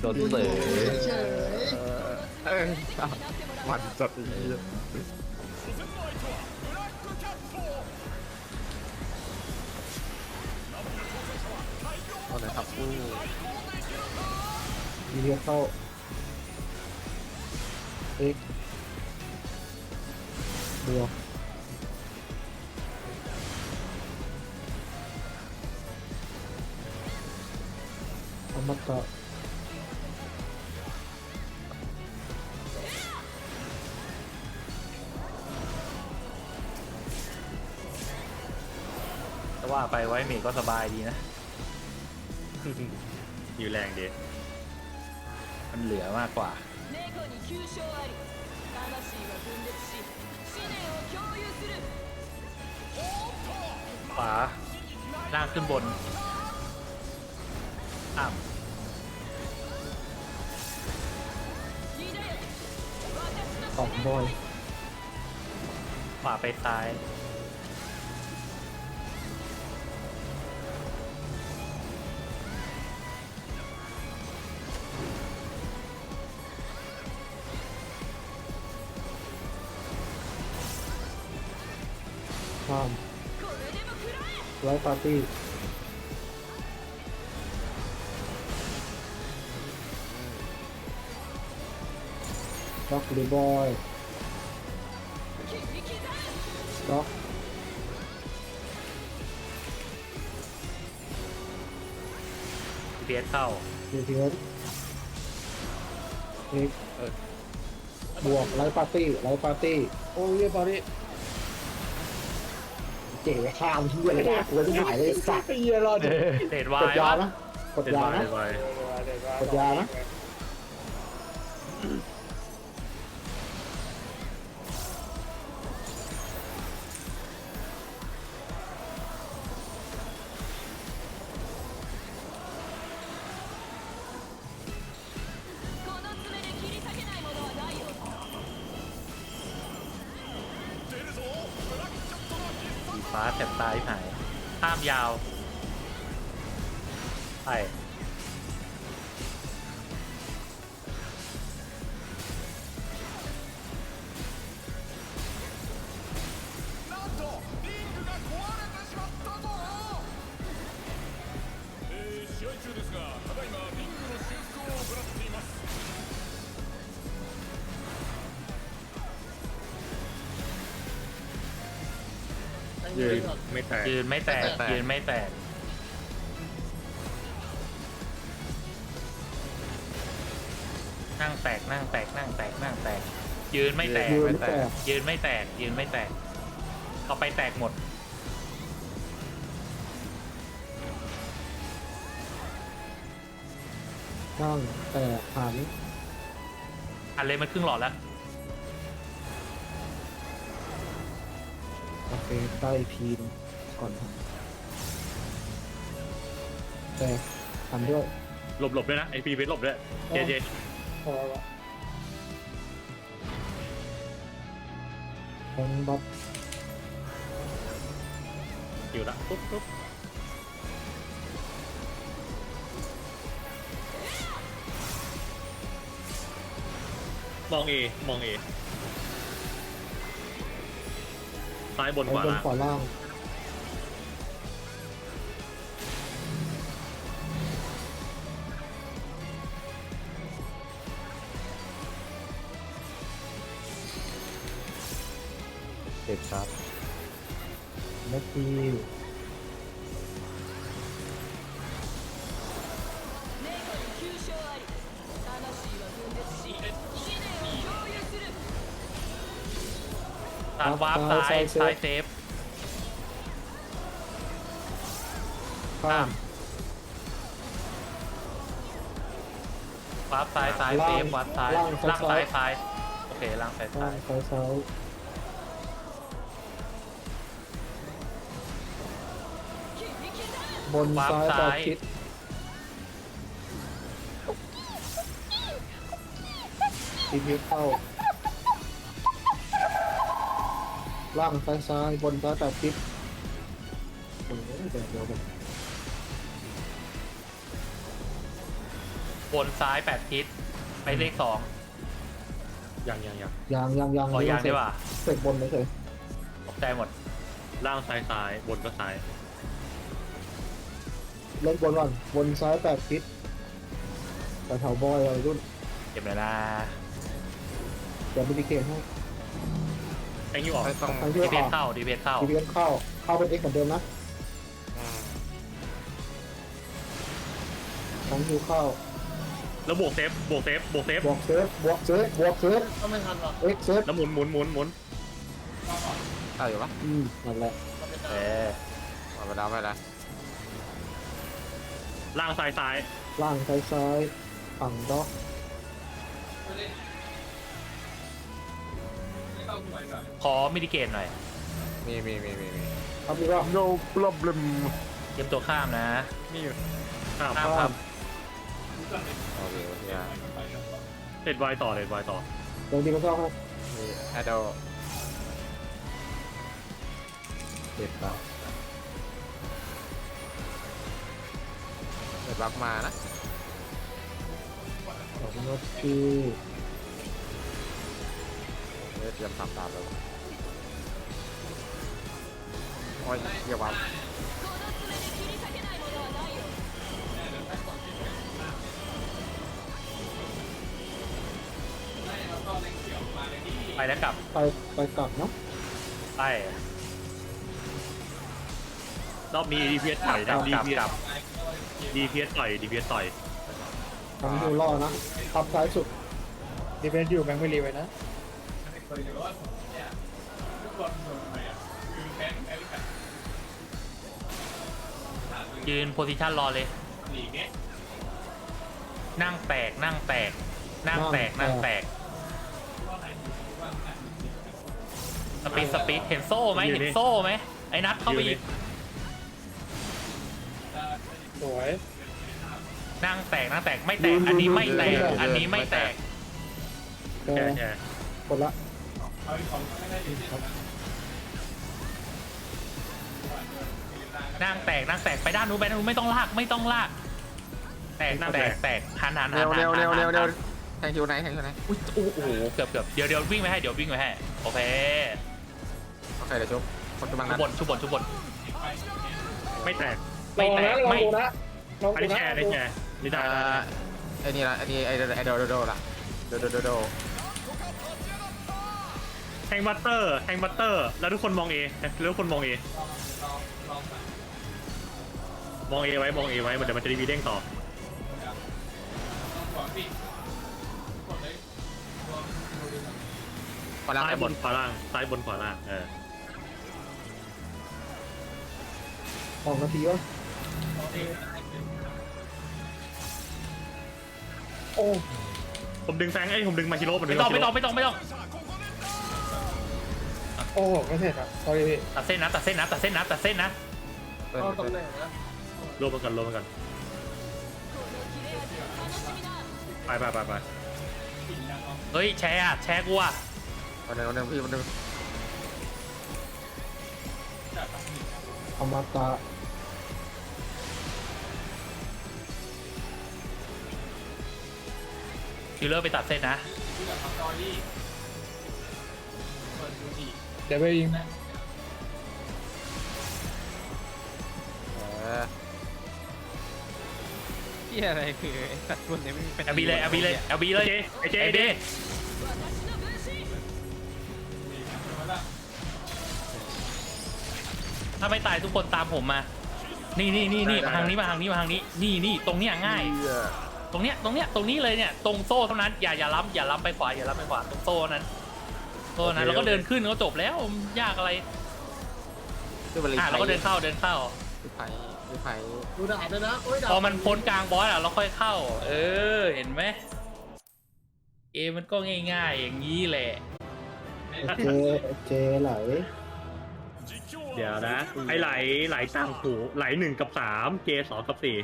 โดนเสยเฉยเออมันจัดอีกเอาไหนครับอู้ทีเดียวเข้าเอ็กบัว มตะ แต่ว่าไปไว้เมกก็สบายดีนะ อยู่แรงดี มันเหลือมากกว่า 猫に急所あり魂は分裂し思念を共有する ขวาล่างขึ้นบนอ้าม ของบอยขวาไปซ้าย ความไลฟ์ปาร์ตี้ ล็อกหรือบอยล็อกเบียดเข้าเดือดเดือดเอ็บวกไลฟ์ปาร์ตี้ไลฟ์ปาร์ตี้โอ้ยปาร์ตี้เจ๋ข้ามที่เลยนะกลัวจะหายเลยสักว์เฮียรอดเด็ดวายกดยานะกดยานะกดยานะ ตายหายข้ามยาว ไป ยืนไม่แตกยืนไม่แตก ยืนไม่แตกนั่งแตกนั่งแตกนั่งแตกนั่งแตก ยืนไม่แตกยืนแตก ยืนไม่แตก ยืนไม่แตก เอาไปแตกหมดนั่งแต่หันอันเลยมันครึ่งหลอดแล้ว โอเคใต้พีนก่อนครับแต่หันด้วย หลบหลบด้วยนะไอพีเวทหลบด้วยเจเจพอละแทงบัฟอยู่ละปุ๊บปุ๊บมองเอมองเอ ซ้ายบนแทขงวาบนล่างขวาล่างเด็ดครับแม็กกี้าวาร์ปซ้ายซ้ายเซฟข้ามวาร์ปซ้ายซ้ายเซฟวาร์ปซ้ายล่างซ้ายซ้ายโอเคล่างซ้ายซ้ายซ้ายซ้ายบนซ้ายต่คิดทีมเข้า ล่างซ้ายซ้ายบนซ้ายแปดทิศโอ้ยเดี๋ยวเดี๋ยวเดี๋ยวบนซ้ายแปดทิศไปเลขสองยังยังยังยางยางยางขอยางได้ป่ะเสร็จบนเลยเฉยตกใจหมดล่างซ้ายซ้ายบนก็ซ้ายเล่นบนก่อนบนซ้ายแปดทิศแต่แถวบอยอะไรรุ่นเก็บเลยนะเดี๋ยวมินิเกมให้ แทงยูออกไม่ต้องทางที่ดีเพอนอกเข้าดีเพนเข้า ทีพีเข้า เข้าเป็นเอ็กเหมือนเดิมนะอืมทางที่เข้าแล้วบวกเซฟบวกเซฟบวกเซฟบวกเซฟบวกเซฟบวกเซฟเอ็กเซฟแล้วหมุนหมุนหมุนหมุนได้อยู่ปะอืมนั่นแหละเออมาไปแล้วไปแล้วล่างซ้ายซ้ายล่างซ้ายซ้ายฝั่งด็อก ขอมิดิเกตหน่อยมีมีมีมีมีครับพี่ว่า no problem เตรียมตัวข้ามนะ มีอยู่ข้ามข้ามครับโอเคโอเคเด็ดไวต่อเด็ดไวต่อตรงที่เขาเข้าให้มีแอดโดเด็ดครับเด็ดบักมานะขอบคุณค ไเตรียมสามดาบแล้วโอ้ยเดี๋ยววาไปแล้วกลับไปไปกลับเนาะไปรอบมีดีเพียสต่อยนะดีเพียสดีเพียสต่อยดีเพียสต่อยทำดูรอดนะทับซ้ายสุดดีเพียสอยู่แบงค์ไม่รีไว้นะ ยืนโพซิชันรอเลย นั่งแตกนั่งแตกนั่งแตกนั่งแตกสปีดสปีดเห็นโซ่ไหมเห็นโซ่ไหมไอ้นัทเข้าไปอีกสวยนั่งแตกนั่งแตกไม่แตก อันนี้ไม่แตก อันนี้ไม่แตกแก แช่แช่กดละนั่งแตกนั่งแตกไปด้านนู้นไปด้านนู้นไม่ต้องลากไม่ต้องลาก แตกแตกแตกหันหันหัเร็นวหันเร็วเร็วหันเร็วเร็วหันแทงคิวไหนแทงคิวไหนอุ๊ยโอ้โหเกือบเกือบเดี๋ยวเดี๋ยววิ่งไปให้เดี๋ยววิ่งไปให้โอเคโอเคเดี๋ยวชุบคนกำลังชุนั้บบนชุบบนชุบบนไม่แตกไม่แตกลองไม่ดูนะลองอันดูนี้นะแช่อันนี้แช่นี่ได้อ่าได้ไอ้นี่ละไอ้นี่ไอ้ไอ้โดโดโดละโดโดโดโด แทงบัตเตอร์แทงบัตเตอร์แล้วทุกคนมองเอแล้วทุกคนมองเอมองเอไว้มองเอไว้มันเดี๋ยวมันจะดีวีเด้งต่อพอแล้วซ้ายไอ้บบนนขวาล่างซ้ายบนขวาล่างเออสองนาทีวะโอ้ผมดึงแฟงไอ้ยผมดึงมาชิโร่ผมดึไม่งต้องมาไม่ชิต้อโร่งไม่ต้องไม่ต้อง โอ้โหไม่เสร็จครับสอรี่พี่ตัดเส้นนะตัดเส้นนะตัดเส้นนะตัดเส้นนะรวมมันก่นรวมมันก่นไปไปไปไปเฮ้ยแชร์อะแชร์กูอะวันหนึ่งวันหนึงพี่วันหนึ่งอมตะคิลเลอร์ไปตัดเส้นนะ เดี๋ยวไปยิงนะเออที่อะไรคือตัตคนเนี่ไม่มีแฟนเอาบีเลยเอาบีเลยเอาบีเลยไอเจไอเดถ้าไม่ตายทุกคนตามผมมา นี่นี่นี่นี่มาทางนี้มาทางนี้มาทางนี้ นี่นี่ตรงเนี้ยง่าย เหี้ยตรงเนี้ยตรงเนี้ยตรงนี้เลยเนี่ยตรงโซ่เท่านั้นอย่าอย่าล้ำอย่าล้ำไปขวาอย่าล้ำไปขวาตรงโซ่นั้น โซ่นั้นแล้วก็เดินขึ้นก็จบแล้วยากอะไรชื่อบริอะษัทเราก็เดินเข้าเดินเข้าพี่ไผ่พี่ไผ่ดูดาบเลยนะ โอ้ยดาบพอมันพ้นกลางบอสอะเราค่อยเข้า เออ เห็นไหมเกมมันก็ง่าย ๆ อย่างนี้แหละ เจเจไหลเดี๋ยวนะ ไอ้ไหลไหลต่างหูไหลหนึ่งกับสามเจสองกับสี่